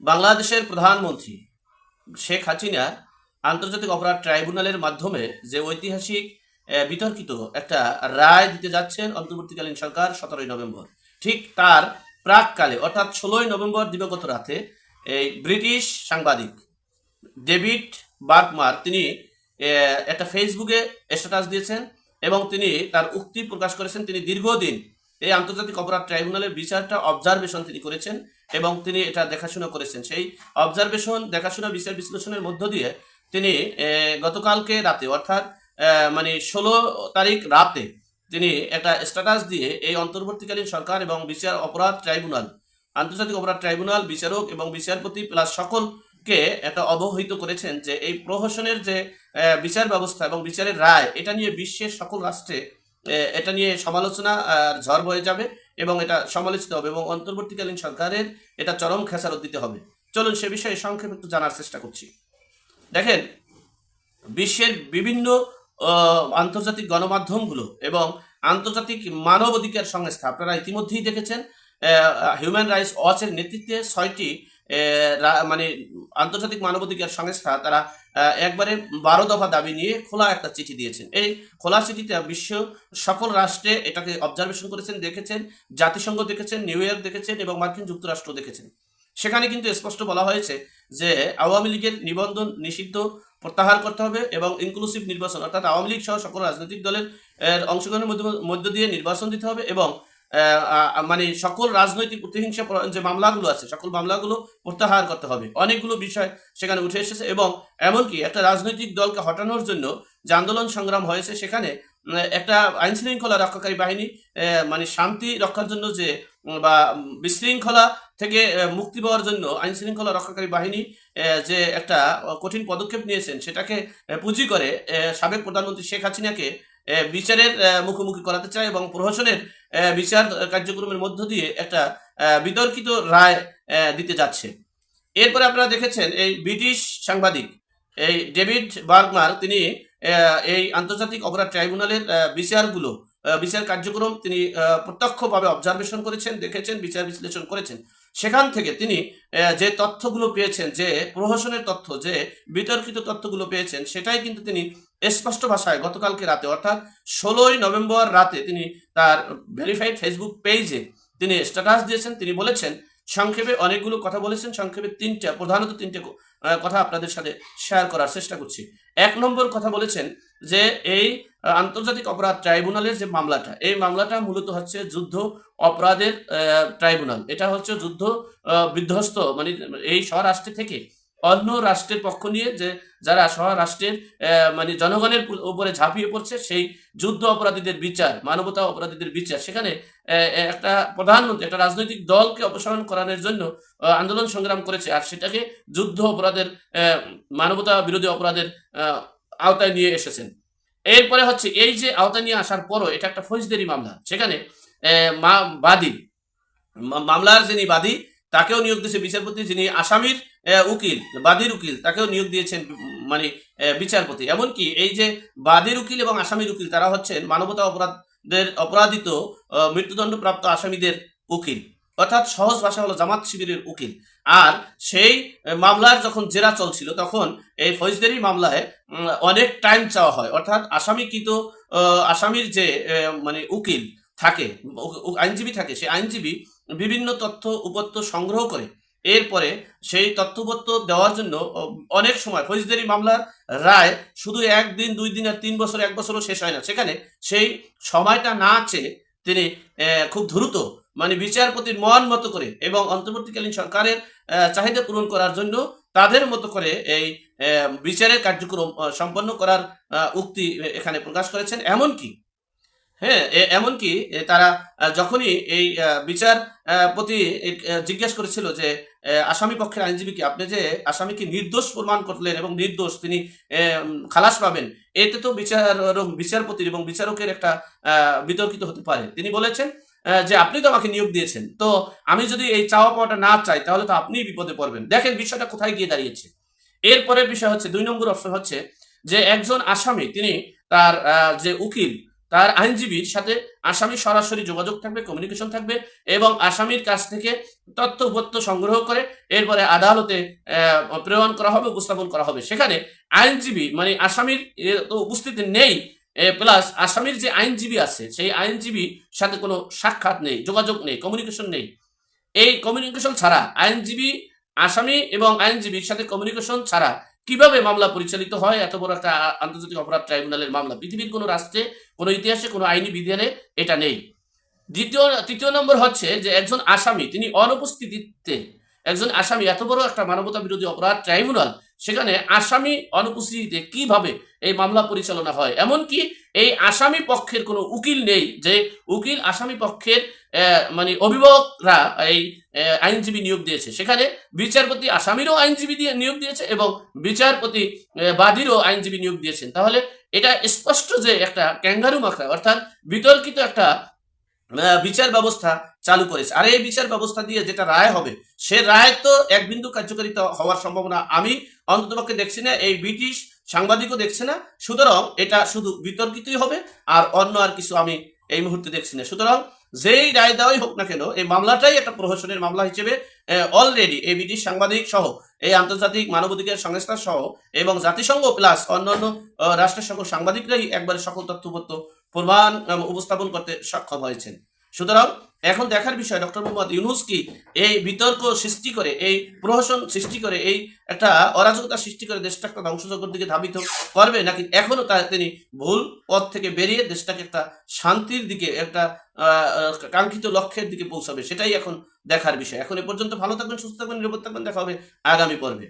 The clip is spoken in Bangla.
বাংলাদেশের প্রধানমন্ত্রী শেখ হাসিনা আন্তর্জাতিক অপরাধ ট্রাইব্যুনালের মাধ্যমে যে ঐতিহাসিক বিতর্কিত একটা রায় দিতে যাচ্ছেন অন্তর্বর্তীকালীন সরকার সতেরোই নভেম্বর। ঠিক তার প্রাককালে, অর্থাৎ ষোলোই নভেম্বর দিবাগত রাতে, এই ব্রিটিশ সাংবাদিক ডেভিড বার্গমার তিনি একটা ফেসবুকে স্ট্যাটাস দিয়েছেন এবং তিনি তার উক্তি প্রকাশ করেছেন। তিনি দীর্ঘদিন এই আন্তর্জাতিক অপরাধ ট্রাইব্যুনালের বিচারটা অবজারভেশন তিনি করেছেন। এবং তিনি এটা দেখাশোনা করেছেন। সেই অবজারভেশন দেখাশোনা বিচার বিশ্লেষণের মধ্য দিয়ে তিনি গতকালকে রাতে, অর্থাৎ মানে ষোলো তারিখ রাতে তিনি একটা স্ট্যাটাস দিয়ে এই অন্তর্বর্তীকালীন সরকার এবং বিচার অপরাধ ট্রাইব্যুনাল, আন্তর্জাতিক অপরাধ ট্রাইব্যুনাল, বিচারক এবং বিচারপতি প্লাস সকলকে এটা অবহিত করেছেন যে এই প্রহসনের যে বিচার ব্যবস্থা এবং বিচারের রায়, এটা নিয়ে বিশ্বের সকল রাষ্ট্রে এটা নিয়ে সমালোচনা ঝড় বয়ে যাবে। এবং এটা সমালোচিত হবে এবং অন্তর্বর্তীকালীন সরকারের এটা চরম খেসারত দিতে হবে। চলুন সে বিষয়ে সংক্ষেপে একটু জানার চেষ্টা করছি। দেখেন, বিশ্বের বিভিন্ন আন্তর্জাতিক গণমাধ্যমগুলো এবং আন্তর্জাতিক মানবাধিকার সংস্থা, আপনারা ইতিমধ্যেই দেখেছেন হিউম্যান রাইটস ওয়াচের নেতৃত্বে ছয়টি মানে আন্তর্জাতিক মানবাধিকার সংস্থা তারা একবারে বারো দফা দাবি নিয়ে খোলা একটা চিঠি দিয়েছেন। এই খোলা চিঠিতে বিশ্ব সকল রাষ্ট্রে এটাকে অবজারভেশন করেছেন, দেখেছেন, জাতিসংঘ দেখেছেন, নিউ ইয়র্ক দেখেছেন এবং মার্কিন যুক্তরাষ্ট্র দেখেছেন। সেখানে কিন্তু স্পষ্ট বলা হয়েছে যে আওয়ামী লীগের নিবন্ধন নিষিদ্ধ, প্রত্যাহার করতে হবে এবং ইনক্লুসিভ নির্বাচন, অর্থাৎ আওয়ামী লীগ সহ সকল রাজনৈতিক দলের অংশগ্রহণের মধ্য দিয়ে নির্বাচন দিতে হবে এবং মানে সকল রাজনৈতিক প্রতিহিংসা যে মামলাগুলো আছে, সকল মামলাগুলো প্রত্যাহার করতে হবে। অনেকগুলো বিষয় সেখানে উঠে এসেছে এবং এমনকি একটা রাজনৈতিক দলকে হটানোর জন্য যে আন্দোলন সংগ্রাম হয়েছে সেখানে একটা আইন শৃঙ্খলা রক্ষাকারী বাহিনী মানে শান্তি রক্ষার জন্য যে বা বিশৃঙ্খলা থেকে মুক্তি পাওয়ার জন্য আইন শৃঙ্খলা রক্ষাকারী বাহিনী যে একটা কঠিন পদক্ষেপ নিয়েছেন সেটাকে পুঁজি করে সাবেক প্রধানমন্ত্রী শেখ হাসিনাকে বিচারের মুখোমুখি করাতে চায় এবং প্রহসনের বিচার কার্যক্রমের মধ্য দিয়ে একটা বিতর্কিত রায় দিতে যাচ্ছে। এরপরে আপনারা দেখেছেন এই ব্রিটিশ সাংবাদিক, এই ডেভিড বার্গমার, তিনি এই আন্তর্জাতিক অপরাধ ট্রাইব্যুনালের বিচারগুলো বিচার কার্যক্রম তিনি প্রত্যক্ষভাবে অবজারভেশন করেছেন, দেখেছেন, বিচার বিশ্লেষণ করেছেন। সেখান থেকে তিনি যে তথ্যগুলো পেয়েছেন, যে প্রহসনের তথ্য, যে বিতর্কিত তথ্যগুলো পেয়েছেন, সেটাই কিন্তু তিনি স্পষ্ট ভাষায় গতকালকে রাতে, অর্থাৎ ষোলোই নভেম্বর রাতে তিনি তার ভেরিফাইড ফেসবুক পেজে তিনি স্ট্যাটাস দিয়েছেন। তিনি বলেছেন সংক্ষেপে অনেকগুলো কথা বলেছেন, সংক্ষেপে তিনটা, প্রধানত তিনটে কথা আপনাদের সাথে শেয়ার করার চেষ্টা করছি। এক নম্বর কথা বলেছেন যে এই আন্তর্জাতিক অপরাধ ট্রাইব্যুনালের যে মামলাটা, এই মামলাটা মূলত হচ্ছে যুদ্ধ অপরাধের ট্রাইব্যুনাল। এটা হচ্ছে যুদ্ধ বিধ্বস্ত মানে এই স্বরাষ্ট্রে থেকে অন্য রাষ্ট্রের পক্ষ নিয়ে যে যারা স্বরাষ্ট্রের আহ, মানে জনগণের উপরে ঝাঁপিয়ে পড়ছে সেই যুদ্ধ অপরাধীদের বিচার মানবতা অপরাধীদের বিচার। সেখানে একটা প্রধানমন্ত্রী একটা রাজনৈতিক দলকে অপসারণ করানোর জন্য আন্দোলন সংগ্রাম করেছে। আর সেটাকে যুদ্ধ অপরাধের মানবতা বিরোধী অপরাধের আওতায় নিয়ে এসেছেন। এরপরে হচ্ছে এই যে আওতায় নিয়ে আসার পরও এটা একটা ফৌজদারি মামলা। সেখানে মা- বাদী মামলার যিনি বাদী তাকেও নিয়োগ দিয়েছে বিচারপতি যিনি আসামির উকিল, বাদীর উকিল, তাকেও নিয়োগ দিয়েছেন মানে বিচারপতি। এমনকি এই যে বাদীর উকিল এবং আসামির উকিল, তারা হচ্ছেন মানবতা অপরাধদের অপরাধিত মৃত্যুদণ্ডপ্রাপ্ত আসামিদের উকিল। অর্থাৎ সহজ ভাষা হলো জামাত শিবিরের উকিল। আর সেই মামলার যখন জেরা চলছিল, তখন এই ফৌজদারি মামলায় অনেক টাইম চাওয়া হয়। অর্থাৎ আসামিকৃত আসামির যে মানে উকিল থাকে আইনজীবী থাকে, সেই আইনজীবী বিভিন্ন তথ্য উপত্য সংগ্রহ করে। এরপরে সেই তথ্যপত্র দেওয়ার জন্য অনেক সময় ফৌজদারি মামলার রায় শুধু একদিন, দুই দিন আর তিন বছর, এক বছরও শেষ হয় না। সেখানে সেই সময়টা না চেয়ে তিনি খুব দ্রুত মানে বিচারপতির মন মতো করে এবং অন্তর্বর্তীকালীন সরকারের চাহিদা পূরণ করার জন্য তাদের মতো করে এই বিচারের কার্যক্রম সম্পন্ন করার উক্তি এখানে প্রকাশ করেছেন। এমনকি হ্যাঁ এমনকি তারা যখনই এই বিচার প্রতি জিজ্ঞেস করেছিল যে আসামি পক্ষের আইনজীবীকে, আপনি যে আসামিকে নির্দোষ প্রমাণ করলেন এবং নির্দোষ তিনি খালাস পাবেন, এতে তো বিচার বিচারপতির এবং বিচারকের একটা বিতর্কিত হতে পারে। তিনি বলেছেন যে আপনি তো আমাকে নিয়োগ দিয়েছেন, তো আমি যদি এই চাওয়া পাওয়াটা না চাই, তাহলে তো আপনিই বিপদে পড়বেন। দেখেন, বিষয়টা কোথায় গিয়ে দাঁড়িয়েছে। এরপরের বিষয় হচ্ছে, দুই নম্বর অপশন হচ্ছে যে, একজন আসামি, তিনি তার যে উকিল তার আইনজীবীর সাথে আসামি সরাসরি যোগাযোগ থাকবে কমিউনিকেশন থাকবে এবং আসামির কাছ থেকে তথ্য উপত্য সংগ্রহ করে এরপরে আদালতে প্রেরণ করা হবে, উপস্থাপন করা হবে। সেখানে আইনজীবী মানে আসামির উপস্থিতি নেই প্লাস আসামির যে আইনজীবী আছে, সেই আইনজীবীর সাথে কোনো সাক্ষাৎ নেই, যোগাযোগ নেই কমিউনিকেশন নেই। এই কমিউনিকেশন ছাড়া আইনজীবী, আসামি এবং আইনজীবীর সাথে কমিউনিকেশন ছাড়া কীভাবে মামলা পরিচালিত হয়? এত বড় একটা আন্তর্জাতিক অপরাধ ট্রাইব্যুনালের মামলা। পৃথিবীর কোনো রাষ্ট্রে, কোনো ইতিহাসে, কোনো আইনি বিধানে এটা নেই। দ্বিতীয়, তৃতীয় নম্বর হচ্ছে যে একজন আসামি, তিনি অনুপস্থিতিতে একজন আসামি, এত বড় একটা মানবতা বিরোধী অপরাধ ট্রাইব্যুনাল, সেখানে আসামি অনুপস্থিতিতে কীভাবে এই মামলা পরিচালনা হয়? এমনকি এই আসামি পক্ষের কোনো উকিল নেই যে উকিল আসামি পক্ষের মানে অভিভাবকরা এই আইনজীবী নিয়োগ দিয়েছে। সেখানে বিচারপতি আসামিরও আইনজীবী দিয়ে নিয়োগ দিয়েছে এবং বিচারপতি বাদীরও আইনজীবী নিয়োগ দিয়েছেন। তাহলে এটা স্পষ্ট যে একটা ক্যাঙ্গারু মাখা অর্থাৎ বিতর্কিত একটা বিচার ব্যবস্থা চালু করেছে। আর এই বিচার ব্যবস্থা দিয়ে যেটা রায় হবে, সে রায় তো এক বিন্দু কার্যকারিতা হওয়ার সম্ভাবনা। আমি অন্ততপক্ষে দেখছি না, এই ব্রিটিশ সাংবাদিকও দেখছে না। সুতরাং এটা শুধু বিতর্কিতই হবে, আর অন্য আর কিছু আমি এই মুহূর্তে দেখছি না। সুতরাং যেই রায় দেওয়াই হোক না কেন, এই মামলাটাই একটা প্রহসনের মামলা হিসেবে অলরেডি এই ব্রিটিশ সাংবাদিক সহ, এই আন্তর্জাতিক মানবাধিকার সংস্থা সহ এবং জাতিসংঘ প্লাস অন্যান্য রাষ্ট্রের সঙ্গে সাংবাদিকরাই একবারে সকল তথ্যপত্র প্রমাণ উপস্থাপন করতে সক্ষম হয়েছেন। সুতরাং এখন দেখার বিষয়, ডক্টর মোহাম্মদ ইউনুস কি এই বিতর্ক সৃষ্টি করে, এই প্রহসন সৃষ্টি করে, এই একটা অরাজকতা সৃষ্টি করে দেশটা একটা ধ্বংসযজ্ঞের দিকে ধাবিত করবে, নাকি এখনও তা তিনি ভুল পথ থেকে বেরিয়ে দেশটাকে একটা শান্তির দিকে, একটা কাঙ্ক্ষিত লক্ষ্যের দিকে পৌঁছাবে? সেটাই এখন দেখার বিষয়। এখন এ পর্যন্ত ভালো থাকবেন, সুস্থ থাকবেন, নিরাপদ থাকবেন, দেখা হবে আগামী পর্বে।